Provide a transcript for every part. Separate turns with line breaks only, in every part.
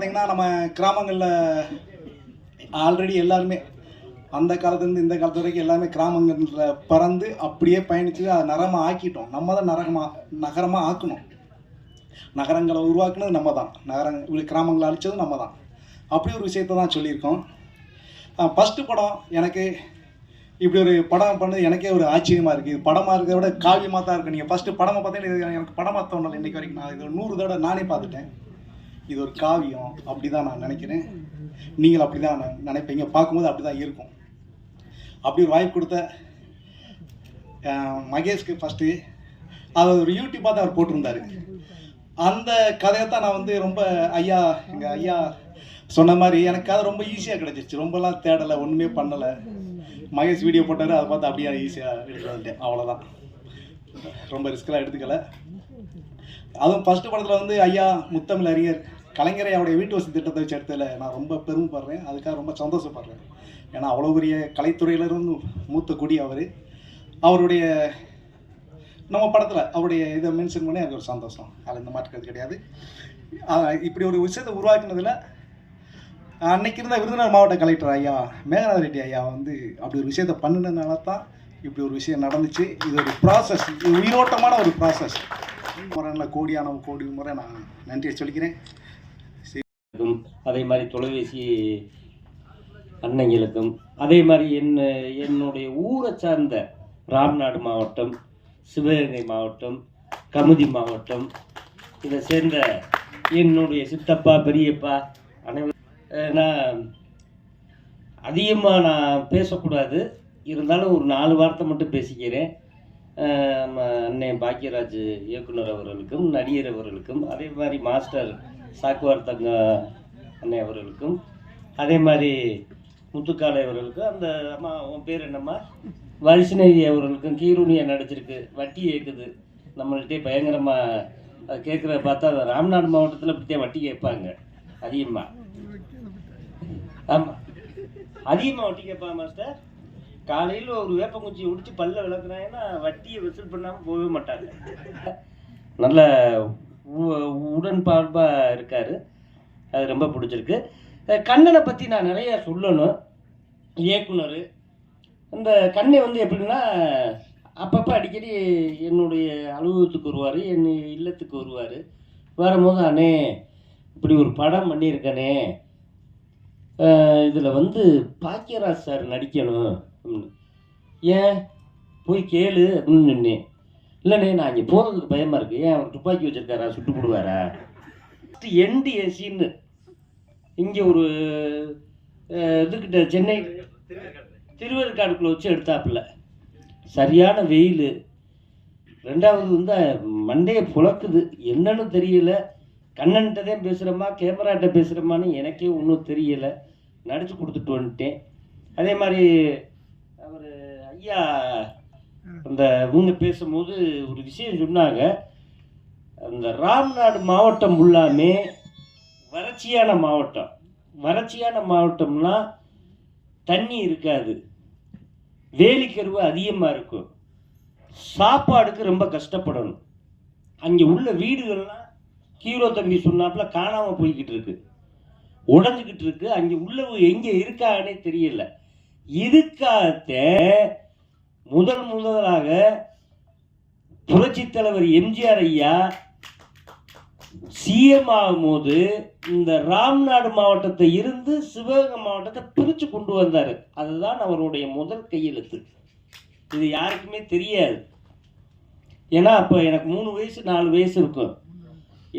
பார்த்தீங்கன்னா நம்ம கிராமங்களில் ஆல்ரெடி எல்லாருமே அந்த காலத்துலேருந்து இந்த காலத்து வரைக்கும் எல்லாமே கிராமங்களில் பறந்து அப்படியே பயணித்து அதை நரமாக ஆக்கிட்டோம். நம்ம தான் நரகமாக நகரமாக ஆக்கணும். நகரங்களை உருவாக்குனது நம்ம தான். நகரங் இப்படி கிராமங்களை அழிச்சதும் நம்ம தான். அப்படி ஒரு விஷயத்த தான் சொல்லியிருக்கோம். ஃபஸ்ட்டு படம் எனக்கு இப்படி ஒரு படம் பண்ணது எனக்கே ஒரு ஆச்சரியமாக இருக்குது இது படமாக இருக்கிறத விட காவியமாக தான் இருக்குது நீங்கள் ஃபஸ்ட்டு படமாக பார்த்தீங்கன்னா இது எனக்கு படமாக தோணலை இன்றைக்கி வரைக்கும். நான் இது நூறு தடவை நானே பார்த்துட்டேன். இது ஒரு காவியம் அப்படி தான் நான் நினைக்கிறேன். நீங்கள் அப்படி தான் நினைப்பீங்க. பார்க்கும்போது அப்படி தான் இருக்கும். அப்படி ஒரு வாய்ப்பு கொடுத்த மகேஷ்க்கு ஃபஸ்ட்டு அது ஒரு யூடியூப்பாக தான் அவர் போட்டிருந்தாரு. அந்த கதையை தான் நான் வந்து ரொம்ப ஐயா எங்கள் ஐயா சொன்ன மாதிரி எனக்கு அது ரொம்ப ஈஸியாக கிடச்சிருச்சு. ரொம்பலாம் தேடலை ஒன்றுமே பண்ணலை. மகேஷ் வீடியோ போட்டார் அதை பார்த்து அப்படியே ஈஸியாக எடுத்துட்டு வந்துட்டேன். அவ்வளோதான் ரொம்ப ரிஸ்க்கெலாம் எடுத்துக்கலை. அதுவும் ஃபஸ்ட்டு படத்தில் வந்து ஐயா முத்தமிழ் அறிஞர் கலைஞரை அவருடைய வீட்டு வசதி திட்டத்தை வச்சு எடுத்ததில் நான் ரொம்ப பெருமைப்படுறேன். அதுக்காக ரொம்ப சந்தோஷப்படுறேன். ஏன்னா அவ்வளோ பெரிய கலைத்துறையிலிருந்து மூத்த குடி அவர். அவருடைய நம்ம படத்தில் அவருடைய இதை மென்ஷன் பண்ணி எனக்கு ஒரு சந்தோஷம். அதில் இந்த மாற்றுக்கிறது கிடையாது. இப்படி ஒரு விஷயத்தை உருவாக்குனதில் அன்னைக்கு இருந்த விருதுநகர் மாவட்ட கலெக்டர் ஐயா மேகநாத ரெட்டி ஐயா வந்து அப்படி ஒரு விஷயத்தை பண்ணினதுனால தான் இப்படி ஒரு விஷயம் நடந்துச்சு. இது ஒரு ப்ராசஸ் இது உயிரோட்டமான ஒரு ப்ராசஸ் முறை கோடியான கோடி முறை நான் நன்றியை சொல்லிக்கிறேன்.
இருக்கும் அதே மாதிரி தொலைபேசி அன்னைங்களுக்கும் அதே மாதிரி என் என்னுடைய ஊரை சார்ந்த ராம்நாடு மாவட்டம் சிவகங்கை மாவட்டம் கமுதி மாவட்டம் இதை சேர்ந்த என்னுடைய சித்தப்பா பெரியப்பா அனைவரும் நான் அதிகமாக நான் பேசக்கூடாது. இருந்தாலும் ஒரு நாலு வார்த்தை மட்டும் பேசிக்கிறேன். நம்ம அண்ணன் பாக்யராஜ் இயக்குனர் அவர்களுக்கும் நடிகர் அவர்களுக்கும் அதே மாதிரி மாஸ்டர் சாக்குவார் தங்க அண்ணன் அவர்களுக்கும். அதே மாதிரி முத்துக்காலை அவர்களுக்கும் அந்த அம்மா உன் பேர் என்னம்மா? வைஷ்ணவி அவர்களுக்கும் கீரூனியா நடிச்சிருக்கு வட்டி ஏற்குது நம்மள்கிட்டே பயங்கரமாக அது கேட்குறத பார்த்தா அந்த ராம்நாடு மாவட்டத்தில் இப்படித்தான் வட்டி கேட்பாங்க அதிகமாக ஆமாம் அதிகமாக வட்டி கேட்பாங்க மாஸ்டர். காலையில் ஒரு வேப்பங்குச்சி உடிச்சு பல்ல விளக்குனாங்கன்னா வட்டியை வசூல் பண்ணாமல் போகவே மாட்டாங்க. நல்ல உடன்பார்ப்பாக இருக்கார். அது ரொம்ப பிடிச்சிருக்கு. கண்ணனை பற்றி நான் நிறைய சொல்லணும். இயக்குனர். இந்த கண்ணை வந்து எப்படின்னா அப்பப்போ அடிக்கடி என்னுடைய அலுவலகத்துக்கு வருவார் என் இல்லத்துக்கு வருவார். வரும்போது அண்ணே இப்படி ஒரு படம் பண்ணியிருக்கனே. இதில் வந்து பாக்கியராஜ் சார் நடிக்கணும். அப்படின்னு. ஏன்? போய் கேளு. அப்படின்னு சொன்னேன். இல்லைண்ணே நான் இங்கே போகிறதுக்கு பயமாக இருக்குது ஏன் அவர் துப்பாக்கி வச்சிருக்காரா? சுட்டு போடுவாரா? எண்டு ஏசின்னு இங்கே ஒரு இதுக்கிட்ட சென்னை திருவேற்காடுக்குள்ளே வச்சு எடுத்தாப்புல. சரியான வெயில். ரெண்டாவது வந்து மண்டையை புழக்குது. என்னன்னு தெரியல. கண்ணன்கிட்ட தான் பேசுகிறோமா கேமராட்ட பேசுகிறோமான்னு எனக்கே ஒன்றும் தெரியலை. நடிச்சு கொடுத்துட்டு வந்துட்டேன். அதே மாதிரி அவர் ஐயா அந்த இவங்க பேசும்போது ஒரு விஷயம் சொன்னாங்க. அந்த ராம்நாடு மாவட்டம் ஃபுல்லாமே வறட்சியான மாவட்டம். வறட்சியான மாவட்டம்னா தண்ணி இருக்காது. வேலிக்கருவு அதிகமாக இருக்கும். சாப்பாடுக்கு ரொம்ப கஷ்டப்படணும். அங்கே உள்ள வீடுகள்லாம் ஹீரோ தம்பி சொன்னாப்புல காணாமல் போய்கிட்டு இருக்கு. உடஞ்சிக்கிட்டு இருக்கு. அங்கே உள்ள எங்கே இருக்காங்கன்னே தெரியல. இதுக்காகத்த முதல் முதலாக புரட்சித் தலைவர் எம்ஜிஆர் ஐயா சிஎம் ஆகும்போது இந்த ராம்நாடு மாவட்டத்தை இருந்து சிவகங்கை மாவட்டத்தை பிரித்து கொண்டு வந்தார். அதுதான் அவருடைய முதல் கையெழுத்து. இது யாருக்குமே தெரியாது. ஏன்னா அப்போ எனக்கு மூணு வயசு நாலு வயசு இருக்கும்.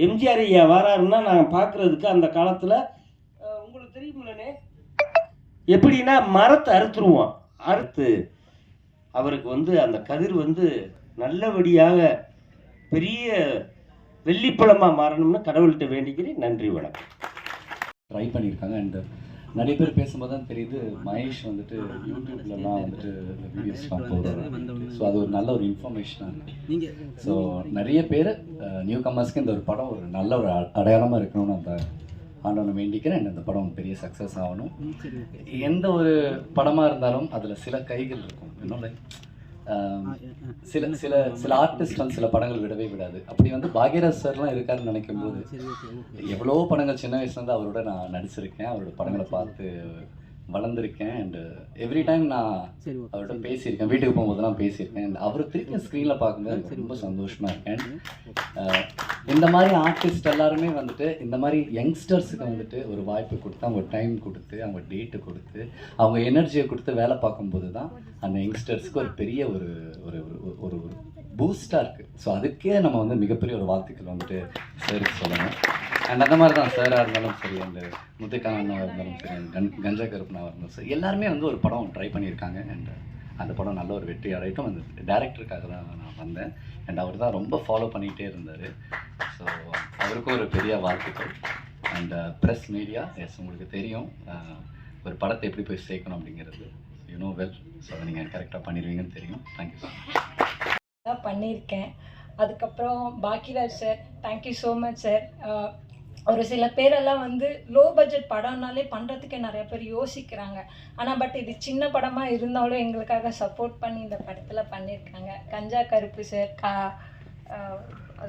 எம்ஜிஆர் ஐயா வராருன்னா நாங்கள் பார்க்குறதுக்கு அந்த காலத்தில் உங்களுக்கு தெரியுமில்லனே எப்படின்னா மரத்தை அறுத்துருவோம். அறுத்து அவருக்கு வந்து அந்த கதிர் வந்து நல்லபடியாக பெரிய வெள்ளிப்பழமாக மாறணும்னு கடவுள்கிட்ட வேண்டிக்கிறேன். நன்றி வணக்கம்.
ட்ரை பண்ணியிருக்காங்க. அண்ட் நிறைய பேர் பேசும்போது தான் தெரியுது மகேஷ் வந்துட்டு யூடியூப்லலாம் வந்துட்டு வீடியோஸ்லாம் போடுறாரு ஸோ அது ஒரு நல்ல ஒரு இன்ஃபர்மேஷனாக இருக்குது ஸோ நிறைய பேர் நியூ கமர்ஸ்க்கு இந்த ஒரு படம் ஒரு நல்ல ஒரு அ- அடையாளமா இருக்கணும்னு அந்த ஆண்டவனை வேண்டிக்கிறேன். and இந்த படம் பெரிய சக்ஸஸ் ஆகணும். எந்த ஒரு படமாக இருந்தாலும் அதில் சில கைகள் இருக்கும். இன்னும் லைக் ஆம், சில சில சில ஆர்டிஸ்ட் வந்து சில படங்கள் விடவே விடாது. அப்படி வந்து பாக்யராஜ் சார்லாம் இருக்காருன்னு நினைக்கும் போது எவ்வளோ படங்கள் சின்ன வயசுலேருந்து அவரோட நான் நடிச்சிருக்கேன். அவரோட படங்களை பார்த்து வளர்ந்துருக்கேன் அண்ட் எவ்ரி டைம் நான் அவர்கிட்ட பேசியிருக்கேன். வீட்டுக்கு போகும்போதெல்லாம் பேசியிருக்கேன். and அவரை திருப்பி ஸ்க்ரீனில் பார்க்கும்போது ரொம்ப சந்தோஷமாக இருக்கேன். இந்த மாதிரி ஆர்டிஸ்ட் எல்லாருமே வந்துட்டு இந்த மாதிரி யங்ஸ்டர்ஸுக்கு வந்துட்டு ஒரு வாய்ப்பு கொடுத்து அவங்க டைம் கொடுத்து அவங்க டேட்டு கொடுத்து அவங்க எனர்ஜியை கொடுத்து வேலை பார்க்கும்போது தான் அந்த யங்ஸ்டர்ஸ்க்கு ஒரு பெரிய ஒரு- ஒரு ஒரு பூஸ்டாக இருக்குது ஸோ அதுக்கே நம்ம வந்து மிகப்பெரிய ஒரு வாழ்த்துக்கள் வந்துட்டு சாருக்கு சொல்லணும். அண்ட் அந்த மாதிரி தான் சாராக இருந்தாலும் சரி அந்த முத்துக்கானாக இருந்தாலும் சரி கன் கஞ்சா கருப்பனாக இருந்தாலும் சரி எல்லாருமே வந்து ஒரு படம் ட்ரை பண்ணியிருக்காங்க. அண்ட் அந்த படம் நல்ல ஒரு வெற்றி அடையட்டும். அந்த டேரக்டருக்காக தான் நான் வந்தேன். அண்ட் அவர் தான் ரொம்ப ஃபாலோ பண்ணிகிட்டே இருந்தார். ஸோ அவருக்கும் ஒரு பெரிய வாழ்த்துக்கள். அண்ட் ப்ரெஸ் மீடியா எஸ் உங்களுக்கு தெரியும். Uh, ஒரு படத்தை எப்படி போய் சேர்க்கணும் அப்படிங்கிறது. யூ நோ வெல் ஸோ அதை நீங்கள் கரெக்டாக பண்ணிடுவீங்கன்னு தெரியும். தேங்க்யூ ஸோ
தான் பண்ணியிருக்கேன். அதுக்கப்புறம் Bhagyaraj sir thank you so much sir ஒரு சில பேரெல்லாம் வந்து லோ பட்ஜெட் படம்னாலே பண்ணுறதுக்கே நிறைய பேர் யோசிக்கிறாங்க. ஆனால் பட் இது சின்ன படமாக இருந்தாலும் எங்களுக்காக சப்போர்ட் பண்ணி இந்த படத்தில் பண்ணியிருக்காங்க. கஞ்சா கருப்பு சார் கா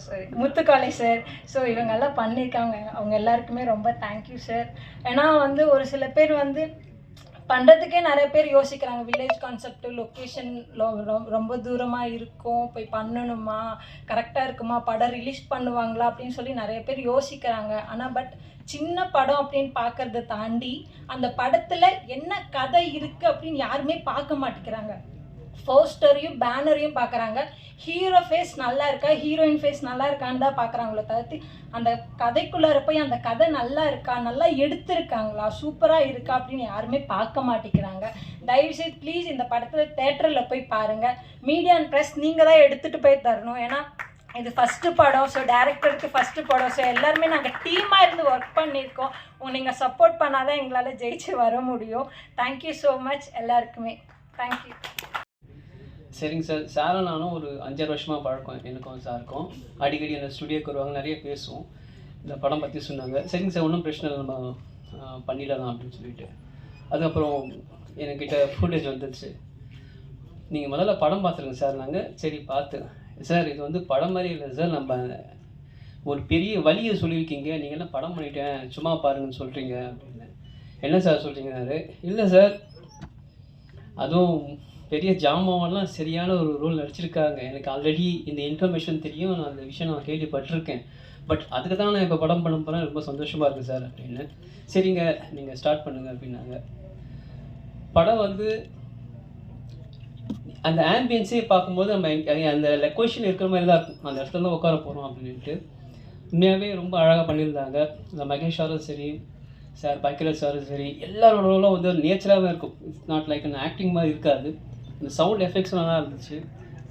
சாரி முத்துக்காளை சார் ஸோ இவங்கெல்லாம் பண்ணியிருக்காங்க. அவங்க எல்லாருக்குமே ரொம்ப தேங்க்யூ சார் ஏன்னா வந்து ஒரு சில பேர் வந்து பண்ணுறதுக்கே நிறைய பேர் யோசிக்கிறாங்க. வில்லேஜ் கான்செப்ட் லொக்கேஷன் ரொம்ப தூரமாக இருக்கும். போய் பண்ணணுமா? கரெக்டாக இருக்குமா? படம் ரிலீஸ் பண்ணுவாங்களா? அப்படின்னு சொல்லி நிறைய பேர் யோசிக்கிறாங்க. ஆனால் பட் சின்ன படம் அப்படின்னு பார்க்கறத தாண்டி அந்த படத்தில் என்ன கதை இருக்குது அப்படின்னு யாருமே பார்க்க மாட்டேங்கிறாங்க. போஸ்டரையும் பேனரையும் பார்க்குறாங்க. ஹீரோ ஃபேஸ் நல்லா இருக்கா? ஹீரோயின் ஃபேஸ் நல்லா இருக்கான்னு தான் பார்க்குறாங்களோ தவிர்த்து அந்த கதைக்குள்ளார போய் அந்த கதை நல்லா இருக்கா? நல்லா எடுத்திருக்காங்களா? சூப்பராக இருக்கா? அப்படின்னு யாருமே பார்க்க மாட்டேங்கிறாங்க. தயவுசெய்து ப்ளீஸ் இந்த படத்தை தேட்டரில் போய் பாருங்கள் மீடியா அண்ட் ப்ரெஸ் நீங்கள் தான் எடுத்துகிட்டு போய் தரணும். ஏன்னா இது ஃபஸ்ட்டு படம். ஸோ டேரக்டருக்கு ஃபஸ்ட்டு படம். ஸோ எல்லாருமே நாங்கள் டீமாக இருந்து ஒர்க் பண்ணியிருக்கோம். உங்க நீங்கள் சப்போர்ட் பண்ணால் தான் எங்களால் ஜெயிச்சு வர முடியும். தேங்க்யூ ஸோ மச் எல்லாருக்குமே. தேங்க்யூ
சரிங்க சார். சாரும் நானும் ஒரு அஞ்சாறு வருஷமாக பழக்கம் எனக்கும் சாருக்கும். அடிக்கடி அந்த ஸ்டுடியோக்கு வருவாங்க நிறைய பேசுவோம். இந்த படம் பற்றி சொன்னாங்க. சரிங்க சார் ஒன்றும் பிரச்சனை இல்லை. நம்ம பண்ணிடலாம் அப்படின்னு சொல்லிட்டு. அதுக்கப்புறம் என்கிட்ட ஃபுட்டேஜ் வந்துடுச்சு நீங்கள் முதல்ல படம் பார்த்துருங்க சார் நாங்கள் சரி பார்த்து சார் இது வந்து படம் மாதிரி இல்லை சார். நம்ம ஒரு பெரிய வழியை சொல்லியிருக்கீங்க. நீங்கள் என்ன படம் பண்ணிட்டேன் சும்மா பாருங்கன்னு சொல்கிறீங்க அப்படின்னு. என்ன சார் சொல்கிறீங்கன்னாரு இல்லை சார். அதுவும் பெரிய ஜாமாவெல்லாம் சரியான ஒரு ரோல் நடிச்சிருக்காங்க. எனக்கு ஆல்ரெடி இந்த இன்ஃபர்மேஷன் தெரியும். நான் அந்த விஷயம் நான் கேள்விப்பட்டிருக்கேன். பட் அதுக்கு தான் நான் இப்போ படம் பண்ண போகிறேன் ரொம்ப சந்தோஷமாக இருக்குது சார் அப்படின்னு. சரிங்க நீங்கள் ஸ்டார்ட் பண்ணுங்க அப்படின்னாங்க. படம் வந்து அந்த ஆம்பியன்ஸே பார்க்கும்போது நம்ம அந்த லொக்கேஷன் இருக்கிற மாதிரி தான் இருக்கும். அந்த இடத்துல தான் உட்கார போகிறோம் அப்படின்ட்டு. உண்மையாகவே ரொம்ப அழகாக பண்ணியிருந்தாங்க. இந்த மகேஷ் சாரும் சரி சார் பக்கிரத் சாரும் சரி எல்லாரோட ரோலும் வந்து நேச்சராகவே இருக்கும். இட்ஸ் நாட் லைக் அந்த ஆக்டிங் மாதிரி இருக்காது. இந்த சவுண்ட் எஃபெக்ட்ஸ் நல்லா இருந்துச்சு.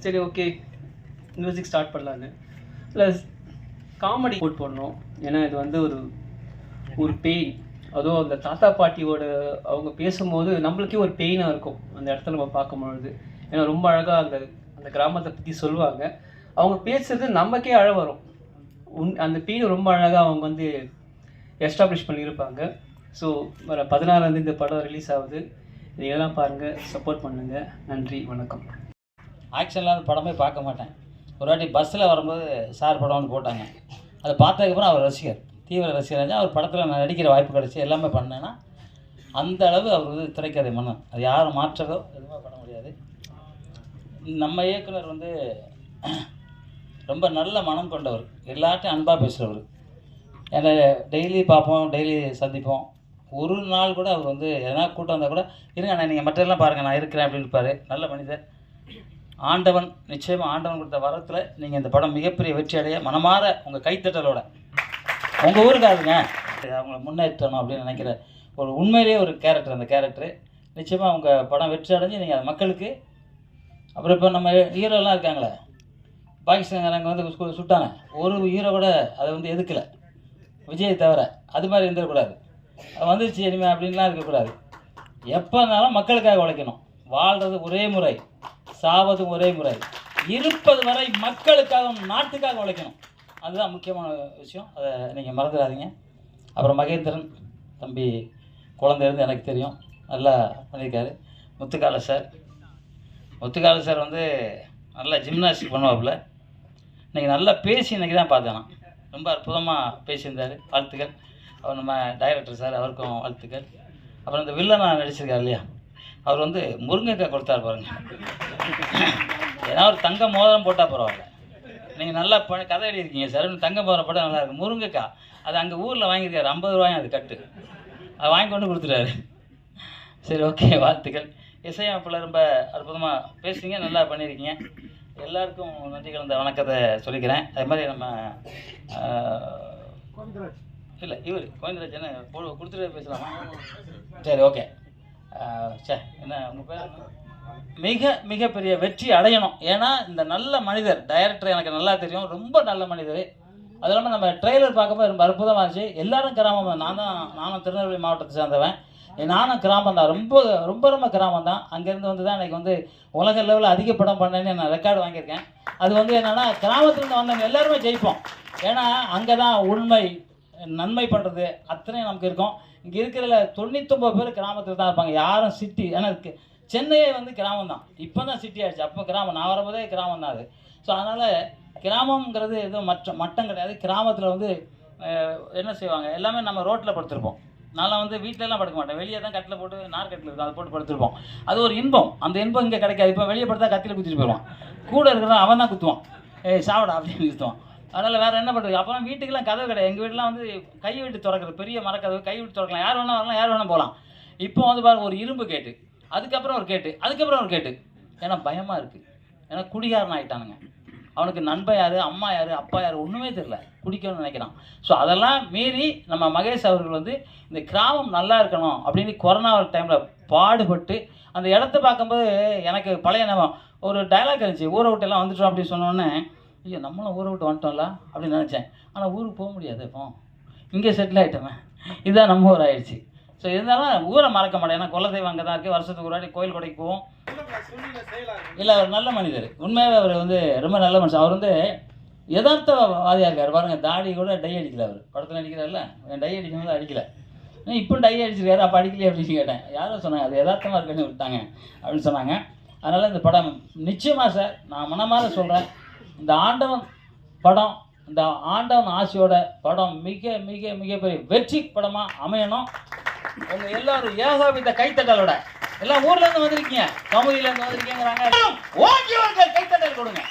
சரி ஓகே மியூசிக் ஸ்டார்ட் பண்ணலான்னு. ப்ளஸ் காமெடி போட் பண்ணோம். ஏன்னா இது வந்து ஒரு ஒரு பெயின் அதுவும் அந்த தாத்தா பாட்டியோட அவங்க பேசும்போது நம்மளுக்கே ஒரு பெயினாக இருக்கும் அந்த இடத்துல நம்ம பார்க்கும்பொழுது. ஏன்னா ரொம்ப அழகாக அந்த அந்த கிராமத்தை பற்றி சொல்லுவாங்க. அவங்க பேசுறது நமக்கே அழ வரும். உன் அந்த பெயின் ரொம்ப அழகாக அவங்க வந்து எஸ்டாப்ளிஷ் பண்ணியிருப்பாங்க. ஸோ வர பதினாறாந்தேதி இந்த படம் ரிலீஸ் ஆகுது. இதெல்லாம் பாருங்கள் சப்போர்ட் பண்ணுங்கள் நன்றி வணக்கம்.
ஆக்ஷன் இல்லாத படமே பார்க்க மாட்டேன். ஒரு வாட்டி பஸ்ஸில் வரும்போது சார் படம்னு போட்டாங்க. அதை பார்த்ததுக்கப்புறம் அவர் ரசிகர் தீவிர ரசிகர் அவர் படத்தில் நான் நடிக்கிற வாய்ப்பு கிடச்சி எல்லாமே பண்ணேன்னா அந்த அளவு அவர் வந்து திரைக்கதை மனம் அது யாரும் மாற்றதோ எதுவுமே பண்ண முடியாது. நம்ம இயக்குனர் வந்து ரொம்ப நல்ல மனம் கொண்டவர். எல்லார்ட்டையும் அன்பாக பேசுகிறவர் என்னை டெய்லி பார்ப்போம் டெய்லி சந்திப்போம். ஒரு நாள் கூட அவர் வந்து எதனா கூட்டம் வந்தால் கூட இருங்க நான் நீங்கள் மற்றெல்லாம் பாருங்கள் நான் இருக்கிறேன் அப்படின்னு இருப்பார். நல்ல மனிதர். ஆண்டவன் நிச்சயமாக ஆண்டவன் கொடுத்த வரத்தில் நீங்கள் இந்த படம் மிகப்பெரிய வெற்றி அடைய மனமாற உங்கள் கைத்தட்டலோட. உங்கள் ஊருக்காருங்க அவங்கள முன்னேற்றணும் அப்படின்னு நினைக்கிற ஒரு உண்மையிலேயே ஒரு கேரக்டர் அந்த கேரக்டரு நிச்சயமாக உங்கள் படம் வெற்றி அடைஞ்சு நீங்கள் அது மக்களுக்கு அப்புறம் இப்போ நம்ம ஹீரோலாம் இருக்காங்களே. பாகிஸ்தான்காரங்க வந்து சுட்டாங்க. ஒரு ஹீரோ கூட அதை வந்து எதுக்கலை விஜய் தவிர அது மாதிரி இருந்துடக்கூடாது. வந்துருச்சு இனிமே அப்படின்லாம் இருக்கக்கூடாது. எப்போ இருந்தாலும் மக்களுக்காக உழைக்கணும். வாழ்கிறது ஒரே முறை சாவதும் ஒரே முறை. இருப்பது வரை மக்களுக்காகவும் நாட்டுக்காக உழைக்கணும். அதுதான் முக்கியமான விஷயம். அதை நீங்கள் மறந்துடாதீங்க. அப்புறம் மகேந்திரன் தம்பி குழந்தை இருந்து எனக்கு தெரியும். நல்லா பண்ணியிருக்காரு. முத்துக்கால சார். முத்துக்கால சார் வந்து நல்லா ஜிம்னாஸ்டிக் பண்ணுவாப்புல. இன்றைக்கி நல்லா பேசி இன்றைக்கி தான் பார்த்தேன் ரொம்ப அற்புதமாக பேசியிருந்தார். வாழ்த்துக்கள். அவர் நம்ம டைரக்டர் சார் அவருக்கும் வாழ்த்துக்கள். அப்புறம் இந்த வில்லனா நடிச்சிருக்கார் இல்லையா? அவர் வந்து முருங்கைக்காய் கொடுத்தாரு பாருங்க. ஏன்னா ஒரு தங்க மோதிரம் போட்டால் பரவாயில்ல. நீங்கள் நல்லா ப கதை எழுதியிருக்கீங்க சார் தங்க மோதிரம் போட்டால் நல்லா இருக்கு முருங்கைக்காய். அது அங்கே ஊரில் வாங்கியிருக்காரு. ஐம்பது ரூபாயும் அது கட்டு. அதை வாங்கி கொண்டு கொடுத்துட்டாரு. சரி ஓகே வாழ்த்துக்கள். இசையமைப்பில் ரொம்ப அற்புதமாக பேசுறீங்க நல்லா பண்ணியிருக்கீங்க. எல்லாருக்கும் நன்றி கலந்த வணக்கத்தை சொல்லிக்கிறேன். அதே மாதிரி நம்ம இல்லை இவர் கோவிந்தராஜ் என்ன போ கொடுத்துட்டு பேசலாமா சரி ஓகே சே என்ன உங்கள் பேர் மிக மிகப்பெரிய வெற்றி அடையணும். ஏன்னா இந்த நல்ல மனிதர் டைரக்டர் எனக்கு நல்லா தெரியும் ரொம்ப நல்ல மனிதர். அது இல்லாமல் நம்ம ட்ரெய்லர் பார்க்கும்போது ரொம்ப அற்புதமாக இருந்துச்சு. எல்லாரும் கிராமம் தான் நான் தான் நானும் திருநெல்வேலி மாவட்டத்தை சேர்ந்தவன். நானும் கிராமம் தான். ரொம்ப ரொம்ப ரொம்ப கிராமம் தான். அங்கேருந்து வந்து தான் எனக்கு வந்து உலக லெவலில் அதிக படம் பண்ணேன்னு நான் ரெக்கார்டு வாங்கியிருக்கேன். அது வந்து என்னென்னா கிராமத்துலேருந்து வந்தவங்க எல்லாருமே ஜெயிப்போம். ஏன்னா அங்கே தான் உண்மை நன்மை பண்ணுறது அத்தனையும் நமக்கு இருக்கும். இங்கே இருக்கிறதுல தொண்ணூத்தொம்பது பேர் கிராமத்தில் தான் இருப்பாங்க. யாரும் சிட்டி ஏன்னா சென்னையே வந்து கிராமம் தான். இப்போ தான் சிட்டி ஆயிடுச்சு. அப்போ கிராமம் நான் வரும்போதே கிராமம் தான் அது. ஸோ அதனால் கிராமங்கிறது எதுவும் மற்ற மட்டம் கிடையாது. கிராமத்தில் வந்து என்ன செய்வாங்க? எல்லாமே நம்ம ரோட்டில் படுத்திருப்போம். நல்லா வந்து வீட்டிலலாம் படுக்க மாட்டேன். வெளியே தான் கட்டில் போட்டு நார் கட்டில் இருக்கும் அதை போட்டு படுத்திருப்போம். அது ஒரு இன்பம். அந்த இன்பம் இங்கே கிடைக்காது. இப்போ வெளியே படுத்தா கத்தியில் குத்திட்டு போயிடுவான். கூட இருக்கிறவன் அவன் தான் குத்துவான். ஏய் சாவடா அப்படின்னு குத்துவான். அதனால் வேறு என்ன பண்ணுறது அப்புறம் வீட்டுக்கெல்லாம் கதவு கிடையாது. எங்கள் வீட்டெலாம் வந்து கை விட்டு திறக்கிறது. பெரிய மரக்கதவு கை விட்டு திறக்கலாம். யார் வேணால் வரலாம் யார் வேணால் போகலாம். இப்போ வந்து பாருங்கள் ஒரு இரும்பு கேட்டு அதுக்கப்புறம் ஒரு கேட்டு அதுக்கப்புறம் ஒரு கேட்டு. ஏன்னா பயமாக இருக்குது ஏன்னா குடிகாரன் ஆகிட்டானுங்க அவனுக்கு நண்பன் யார் அம்மா யார் அப்பா யார் ஒன்றுமே தெரில குடிக்கணும்னு நினைக்கிறான். ஸோ அதெல்லாம் மீறி நம்ம மகேஷ் அவர்கள் வந்து இந்த கிராமம் நல்லா இருக்கணும் அப்படின்னு கொரோனா டைமில் பாடுபட்டு அந்த இடத்த பார்க்கும்போது எனக்கு பழைய நம்ம ஒரு டயலாக் இருந்துச்சு. ஊரை விட்டு எல்லாம் வந்துட்டோம் அப்படின்னு சொன்னோன்னே ஐயோ நம்மளும் ஊரை விட்டு வந்துட்டோம்ல அப்படின்னு நினச்சேன். ஆனால் ஊருக்கு போக முடியாது இப்போ. இங்கே செட்டில் ஆகிட்டோமே இதுதான் நம்ம ஊர் ஆயிடுச்சு. ஸோ இருந்தாலும் ஊரை மறக்க மாட்டேன். ஏன்னா குலதெய்வம் அங்கே தான் இருக்குது வருஷத்துக்கு ஒரு வாட்டி கோயில் கொடைக்கு போவோம். இல்லை அவர் நல்ல மனிதர். உண்மையாகவே அவர் வந்து ரொம்ப நல்ல மனுஷன். அவர் வந்து யதார்த்தவாதியாக இருக்கார். பாருங்க தாடி கூட டை அடிக்கல அவர். படத்தில் அடிக்கிறார்ல டை அடிக்கும்போது அடிக்கல. இப்போ டை அடிச்சிருக்காரு. அப்போ அடிக்கலையே அப்படின்னு கேட்டேன். யாரோ சொன்னாங்க அது யதார்த்தமாக இருக்குன்னு விட்டாங்க அப்படின்னு சொன்னாங்க. அதனால் இந்த படம் நிச்சயமாக சார் நான் மனமாற சொல்கிறேன் இந்த ஆண்டவன் படம் இந்த ஆண்டவன் ஆசையோட படம் மிக மிக மிகப்பெரிய வெற்றி படமாக அமையணும். உங்க எல்லாரும் ஏகோபித்த கைத்தட்டலோட. எல்லாம் ஊர்ல இருந்து வந்திருக்கீங்க. கமுதியில இருந்து வந்திருக்கீங்கிறாங்க ஓடியவர்கள் கைத்தட்டல் கொடுங்க.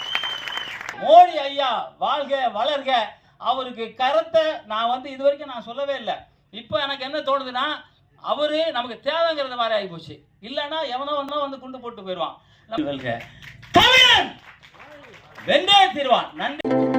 மோடி ஐயா வாழ்க வளர்க. அவருக்கு கருத்தை நான் வந்து இது வரைக்கும் நான் சொல்லவே இல்லை. இப்போ எனக்கு என்ன தோணுதுன்னா அவரு நமக்கு தேவைங்கிறது மாதிரி ஆகிப்போச்சு இல்லைன்னா எவனோ ஒன்றோ வந்து குண்டு போட்டு போயிடுவான். தமிழன்! வென்றே தீர்வான் நன்றி